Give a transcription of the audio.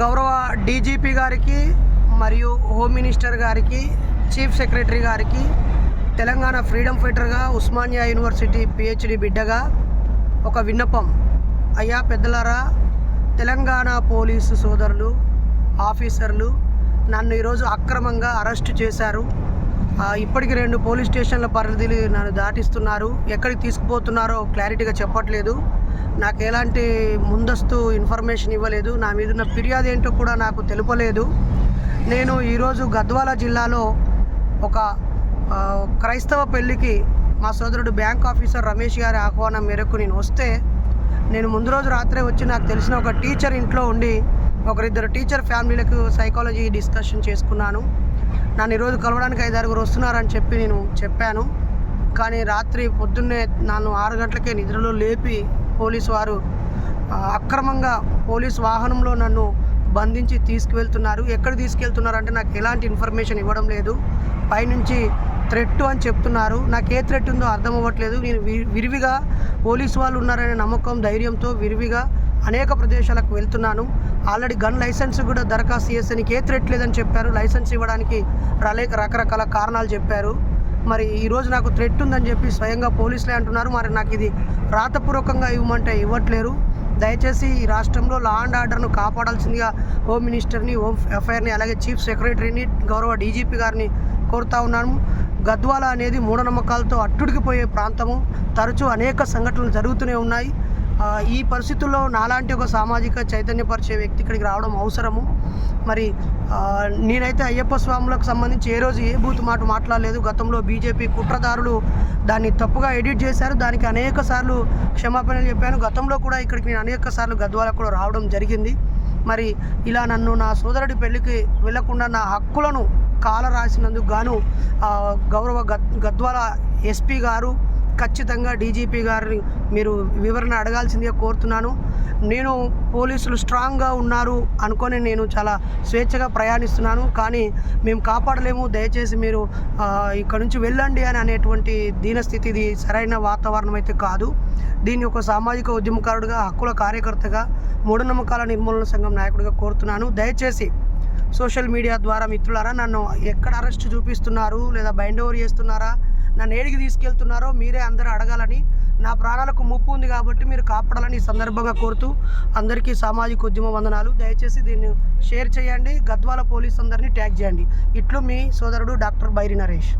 గౌరవ డీజీపీ గారికి మరియు హోమ్ మినిస్టర్ గారికి చీఫ్ సెక్రటరీ గారికి తెలంగాణ ఫ్రీడమ్ ఫైటర్గా ఉస్మానియా యూనివర్సిటీ పిహెచ్డి బిడ్డగా ఒక విన్నపం. అయ్యా పెద్దలారా తెలంగాణ పోలీసు సోదరులు ఆఫీసర్లు నన్ను ఈరోజు అక్రమంగా అరెస్టు చేశారు. ఇప్పటికి రెండు పోలీస్ స్టేషన్ల పరిధిని నన్ను దాటిస్తున్నారు. ఎక్కడికి తీసుకుపోతున్నారో క్లారిటీగా చెప్పట్లేదు. నాకు ఎలాంటి ముందస్తు ఇన్ఫర్మేషన్ ఇవ్వలేదు. నా మీద ఉన్న ఫిర్యాదు ఏంటో కూడా నాకు తెలుపలేదు. నేను ఈరోజు గద్వాల జిల్లాలో ఒక క్రైస్తవ పెళ్ళికి మా సోదరుడు బ్యాంక్ ఆఫీసర్ రమేష్ గారి ఆహ్వానం మేరకు నేను వస్తే నేను ముందు రోజు రాత్రే వచ్చి నాకు తెలిసిన ఒక టీచర్ ఇంట్లో ఉండి ఒకరిద్దరు టీచర్ ఫ్యామిలీలకు సైకాలజీ డిస్కషన్ చేసుకున్నాను. నన్ను ఈరోజు కలవడానికి ఐదారుగురు వస్తున్నారని చెప్పి నేను చెప్పాను. కానీ రాత్రి పొద్దున్నే నన్ను ఆరు గంటలకే నిద్రలో లేపి పోలీసు వారు అక్రమంగా పోలీస్ వాహనంలో నన్ను బంధించి తీసుకువెళ్తున్నారు. ఎక్కడ తీసుకెళ్తున్నారు అంటే నాకు ఎలాంటి ఇన్ఫర్మేషన్ ఇవ్వడం లేదు. పైనుంచి థ్రెట్ అని చెప్తున్నారు. నాకు ఏ థ్రెట్ ఉందో అర్థం అవ్వట్లేదు. నేను వి- విరివిగా పోలీసు వాళ్ళు ఉన్నారనే నమ్మకం ధైర్యంతో విరివిగా అనేక ప్రదేశాలకు వెళ్తున్నాను. ఆల్రెడీ గన్ లైసెన్స్ కూడా దరఖాస్తు చేస్తే ఏ థ్రెట్ లేదని చెప్పారు. లైసెన్స్ ఇవ్వడానికి రలేక రకరకాల కారణాలు చెప్పారు. మరి ఈరోజు నాకు థ్రెట్ ఉందని చెప్పి స్వయంగా పోలీసులే అంటున్నారు. మరి నాకు ఇది రాతపూర్వకంగా ఇవ్వమంటే ఇవ్వట్లేరు. దయచేసి ఈ రాష్ట్రంలో లా అండ్ ఆర్డర్ను కాపాడాల్సిందిగా హోమ్ మినిస్టర్ని హోమ్ అఫైర్ని అలాగే చీఫ్ సెక్రటరీని గౌరవ డీజీపీ గారిని కోరుతా ఉన్నాను. గద్వాల అనేది మూఢనమ్మకాలతో అట్టుడికిపోయే ప్రాంతము. తరచూ అనేక సంఘటనలు జరుగుతూనే ఉన్నాయి. ఈ పరిస్థితుల్లో నాలాంటి ఒక సామాజిక చైతన్యపరిచే వ్యక్తి ఇక్కడికి రావడం అవసరము. మరి నేనైతే అయ్యప్ప స్వాములకు సంబంధించి ఏ రోజు ఏ బూత్ మాట మాట్లాడలేదు. గతంలో బీజేపీ కుట్రదారులు దాన్ని తప్పుగా ఎడిట్ చేశారు. దానికి అనేక సార్లు క్షమాపణలు చెప్పాను. గతంలో కూడా ఇక్కడికి నేను అనేక సార్లు గద్వాలకు కూడా రావడం జరిగింది. మరి ఇలా నన్ను నా సోదరుడి పెళ్ళికి వెళ్ళకుండా నా హక్కులను కాల రాసినందుకు గాను గౌరవ గద్ గద్వాల ఎస్పీ గారు ఖచ్చితంగా డీజీపీ గారిని మీరు వివరణ అడగాల్సిందిగా కోరుతున్నాను. నేను పోలీసులు స్ట్రాంగ్గా ఉన్నారు అనుకొని నేను చాలా స్వేచ్ఛగా ప్రయాణిస్తున్నాను. కానీ మేము కాపాడలేము. దయచేసి మీరు ఇక్కడ నుంచి వెళ్ళండి అని అనేటువంటి దీనస్థితి ఇది సరైన వాతావరణం అయితే కాదు. దీన్ని ఒక సామాజిక ఉద్యమకారుడిగా హక్కుల కార్యకర్తగా మూఢనమ్మకాల నిర్మూలన సంఘం నాయకుడిగా కోరుతున్నాను. దయచేసి సోషల్ మీడియా ద్వారా మిత్రులారా నన్ను ఎక్కడ అరెస్ట్ చూపిస్తున్నారు లేదా బైండ్ ఓవర్ చేస్తున్నారా నన్ను ఏడికి తీసుకెళ్తున్నారో మీరే అందరూ అడగాలని నా ప్రాణాలకు ముప్పు ఉంది కాబట్టి మీరు కాపాడాలని ఈ సందర్భంగా కోరుతూ అందరికీ సామాజిక ఉద్యమ వందనాలు. దయచేసి దీన్ని షేర్ చేయండి. గద్వాల పోలీస్ అందరినీ ట్యాగ్ చేయండి. ఇట్లు మీ సోదరుడు డాక్టర్ బైరి నరేష్.